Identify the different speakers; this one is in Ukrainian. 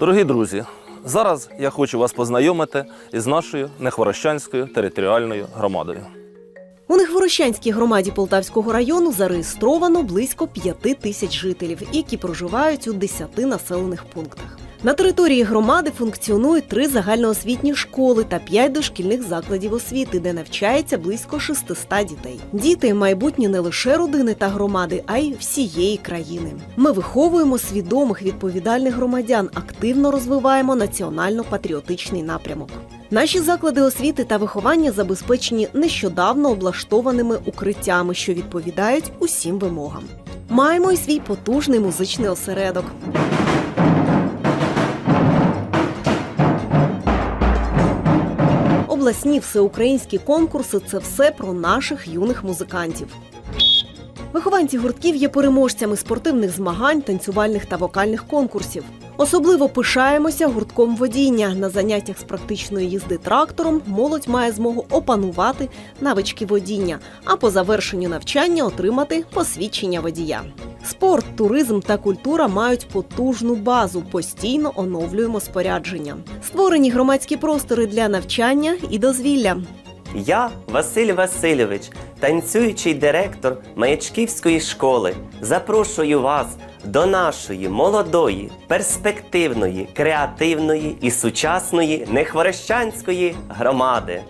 Speaker 1: Дорогі друзі, зараз я хочу вас познайомити із нашою Нехворощанською територіальною громадою.
Speaker 2: У Нехворощанській громаді Полтавського району зареєстровано близько 5 тисяч жителів, які проживають у 10 населених пунктах. На території громади функціонують три загальноосвітні школи та п'ять дошкільних закладів освіти, де навчається близько 600 дітей. Діти майбутнє не лише родини та громади, а й всієї країни. Ми виховуємо свідомих відповідальних громадян, активно розвиваємо національно-патріотичний напрямок. Наші заклади освіти та виховання забезпечені нещодавно облаштованими укриттями, що відповідають усім вимогам. Маємо й свій потужний музичний осередок. Обласні всеукраїнські конкурси це все про наших юних музикантів. Вихованці гуртків є переможцями спортивних змагань, танцювальних та вокальних конкурсів. Особливо пишаємося гуртком водіння. На заняттях з практичної їзди трактором молодь має змогу опанувати навички водіння, а по завершенню навчання отримати посвідчення водія. Спорт, туризм та культура мають потужну базу. Постійно оновлюємо спорядження. Створені громадські простори для навчання і дозвілля.
Speaker 3: Я, Василь Васильович, танцюючий директор Маячківської школи, запрошую вас до нашої молодої, перспективної, креативної і сучасної нехворощанської громади.